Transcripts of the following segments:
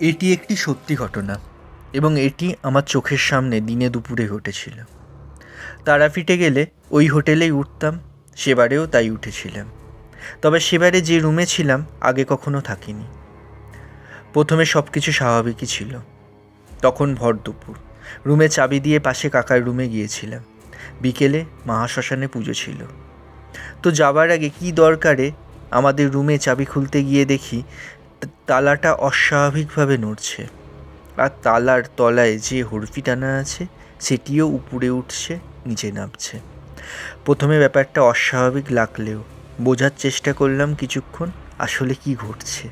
এটি একটি সত্যি ঘটনা এবং এটি আমার চোখের সামনে দিনে দুপুরে ঘটেছিল। তারাপীঠে গেলে ওই হোটেলেই উঠতাম, সেবারেও তাই উঠেছিলাম। তবে সেবারে যে রুমে ছিলাম, আগে কখনো থাকিনি। প্রথমে সব কিছু স্বাভাবিকই ছিল। তখন ভর দুপুর। রুমে চাবি দিয়ে পাশে কাকার রুমে গিয়েছিলাম। বিকেলে মহাশ্মশানে পুজো ছিল। তো যাবার আগে কি দরকারে আমাদের রুমে চাবি খুলতে গিয়ে দেখি তালাটা অস্বাভাবিকভাবে নড়ছে আর তালার তলায় যে হরফি টানা আছে সেটিও উপরে উঠছে, নিচে নামছে। প্রথমে ব্যাপারটা অস্বাভাবিক লাগলেও বোঝার চেষ্টা করলাম কিছুক্ষণ আসলে কি ঘটছে।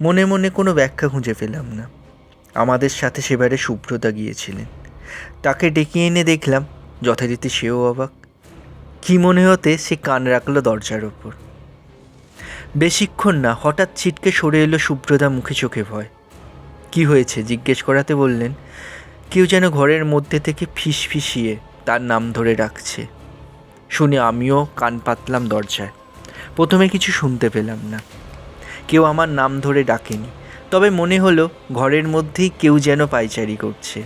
মনে মনে কোনো ব্যাখ্যা খুঁজে পেলাম না। আমাদের সাথে সেবারে সুব্রতা গিয়েছিলেন। তাকে ডেকে এনে দেখলাম, যথারীতি সেও অবাক। কি মনে হতে সে কান রাখল দরজার ওপর। বেশিক্ষণ না, হঠাৎ ছিটকে সরে এলো সুব্রদা মুখে চোখে ভয়। কি হয়েছে? জিজ্ঞেস করাতে বললেন, কেউ যেন ঘরের মধ্যে থেকে ফিস ফিসিয়ে তার নাম ধরে ডাকছে। শুনে আমিও কান পাতলাম দরজায়। প্রথমে কিছু শুনতে পেলাম না। কেউ আমার নাম ধরে ডাকেনি। তবে মনে হলো ঘরের মধ্যেই কেউ যেন পাইচারি করছে।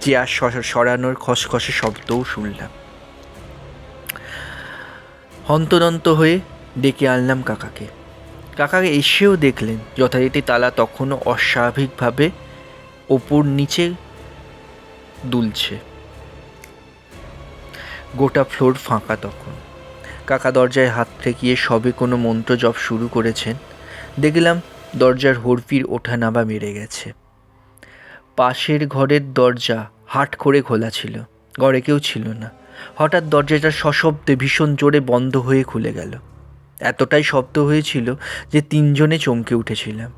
চেয়ার সরানোর খসখসে শব্দও শুনলাম। হন্তদন্ত হয়ে ডেকে আনলাম কাকাকে। কাকাকে এসেও দেখলেন। যথারীতি তালা তখনও অস্বাভাবিকভাবে ওপর নিচে দুলছে। গোটা ফ্লোর ফাঁকা তখন। কাকা দরজায় হাত ঠেকিয়ে সবে কোনো মন্ত্র জপ শুরু করেছেন। দেখলাম দরজার হরফির ওঠা নামা মেরে গেছে। পাশের ঘরের দরজা হাট করে খোলা ছিল। ঘরে কেউ ছিল না। হঠাৎ দরজাটা সশব্দে ভীষণ জোরে বন্ধ হয়ে খুলে গেল। এতটাই শব্দ হয়েছিল যে তিনজনে চমকে উঠেছিলাম।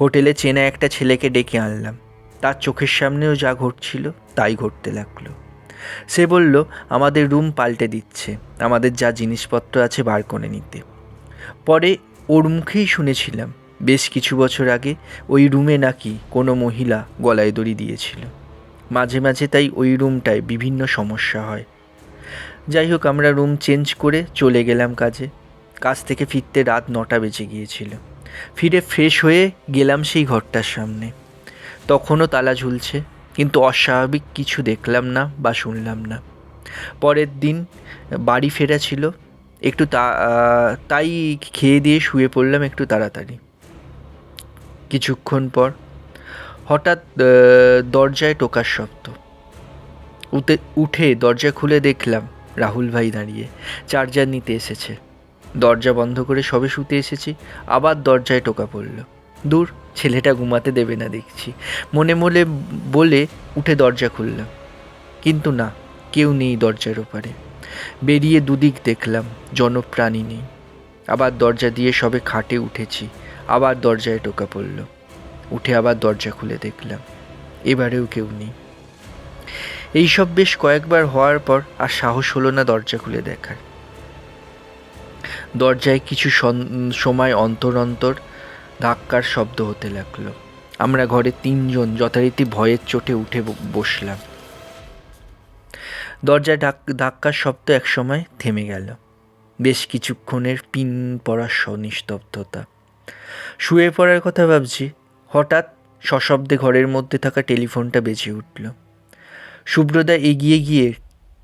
হোটেলে চেনা একটা ছেলেকে ডেকে আনলাম। তার চোখের সামনেও যা ঘটছিল তাই ঘটতে লাগল। সে বলল, আমাদের রুম পাল্টে দিচ্ছে। আমাদের যা জিনিসপত্র আছে বার করে নিতে। পরে ওর মুখেই শুনেছিলাম, বেশ কিছু বছর আগে ওই রুমে নাকি কোনো মহিলা গলায় দড়ি দিয়েছিল। মাঝে মাঝে তাই ওই রুমটায় বিভিন্ন সমস্যা হয়। যাই হোক, আমরা রুম চেঞ্জ করে চলে গেলাম কাজে। কাজ থেকে ফিরতে রাত নটা বেজে গিয়েছিল। ফিরে ফ্রেশ হয়ে গেলাম সেই ঘরটার সামনে। তখনও তালা ঝুলছে, কিন্তু অস্বাভাবিক কিছু দেখলাম না বা শুনলাম না। পরের দিন বাড়ি ফেরা ছিল, একটু তা তাই খেয়ে দিয়ে শুয়ে পড়লাম একটু তাড়াতাড়ি। কিছুক্ষণ পর হঠাৎ দরজায় টোকার শব্দ। উঠে উঠে দরজা খুলে দেখলাম রাহুল ভাই দাঁড়িয়ে, চার্জার নিতে এসেছে। দরজা বন্ধ করে সবে শুতে এসেছি, আবার দরজায় টোকা পড়ল। দূর, ছেলেটা ঘুমাতে দেবে না দেখছি। মনে মনে বলে উঠে দরজা খুললাম কিন্তু না, কেউ নেই দরজার ওপারে। বেরিয়ে দুদিক দেখলাম, জনপ্রাণী নেই। আবার দরজা দিয়ে সবে খাটে উঠেছি, আবার দরজায় টোকা পড়ল। উঠে আবার দরজা খুলে দেখলাম, এবারেও কেউ নেই। এইসব বেশ কয়েকবার হওয়ার পর আর সাহস হলো না দরজা খুলে দেখার। দরজায় কিছু সময় অন্তর অন্তর ধাক্কার শব্দ হতে লাগল। আমরা ঘরে তিনজন যথারীতি ভয়ের চোটে উঠে বসলাম। দরজায় ধাক- ধাক্কার শব্দ একসময় থেমে গেল। বেশ কিছুক্ষণের পিন পড়ার নিস্তব্ধতা শুয়ে পড়ার কথা ভাবছি। হঠাৎ সশব্দে ঘরের মধ্যে থাকা টেলিফোনটা বেজে উঠল। সুব্রদা এগিয়ে গিয়ে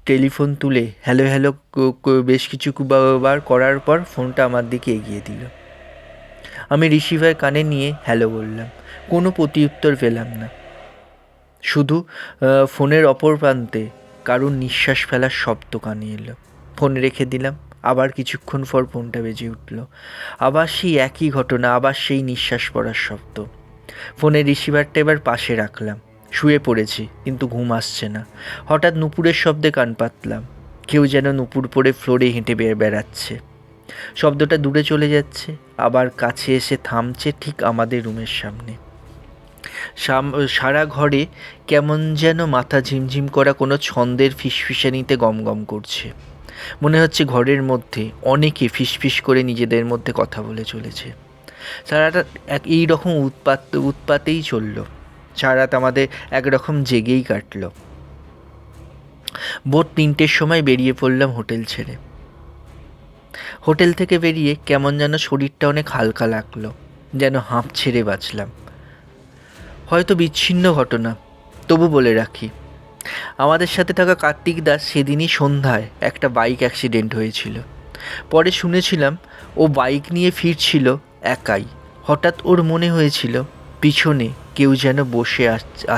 টেলিফোন তুলে হ্যালো হ্যালো বেশ কিছু বা- বার করার পর ফোনটা আমার দিকে এগিয়ে দিল। আমি রিসিভার কানে নিয়ে হ্যালো বললাম, কোনো প্রতিউত্তর পেলাম না। শুধু ফোনের অপর প্রান্তে কারুর নিঃশ্বাস ফেলার শব্দ কানে এলো। ফোন রেখে দিলাম, আবার কিছুক্ষণ পর ফোনটা বেজে উঠল। আবার সেই একই ঘটনা, আবার সেই নিঃশ্বাস পড়ার শব্দ। ফোনের রিসিভারটা এবার পাশে রাখলাম। শুয়ে পড়েছি, কিন্তু ঘুম আসছে না। হঠাৎ নুপুরের শব্দে কান পাতলাম। কেউ যেন নুপুর পরে ফ্লোরে হেঁটে বের বেড়াচ্ছে। শব্দটা দূরে চলে যাচ্ছে, আবার কাছে এসে থামছে ঠিক আমাদের রুমের সামনে। সাম- সারা ঘরে কেমন যেন মাথা ঝিমঝিম করা কোনো ছন্দের ফিসফিসানিতে গমগম করছে। মনে হচ্ছে ঘরের মধ্যে অনেকে ফিসফিস করে নিজেদের মধ্যে কথা বলে চলেছে। সারাটা এক এই রকম উৎপাত উৎপাতেই চলল। সারা আমাদের একরকম জেগেই কাটলো। ভোর তিনটের সময় বেরিয়ে পড়লাম হোটেল ছেড়ে। হোটেল থেকে বেরিয়ে কেমন যেন শরীরটা অনেক হালকা লাগল, যেন হাঁপ ছেড়ে বাঁচলাম। হয়তো বিচ্ছিন্ন ঘটনা, তবু বলে রাখি। আমাদের সাথে থাকা কার্তিক দাস সেদিনই সন্ধ্যায় একটা বাইক অ্যাক্সিডেন্ট হয়েছিল। পরে শুনেছিলাম ও বাইক নিয়ে ফিরছিল একাই। হঠাৎ ওর মনে হয়েছিল, পিছনে কেউ যেন বসে আছ-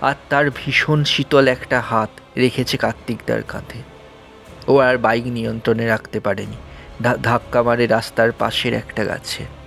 আর তার ভীষণ শীতল একটা হাত রেখেছে কার্তিকদার কাঁধে। ও আর বাইক নিয়ন্ত্রণে রাখতে পারেনি। ধাক্কা মারে রাস্তার পাশের একটা গাছে।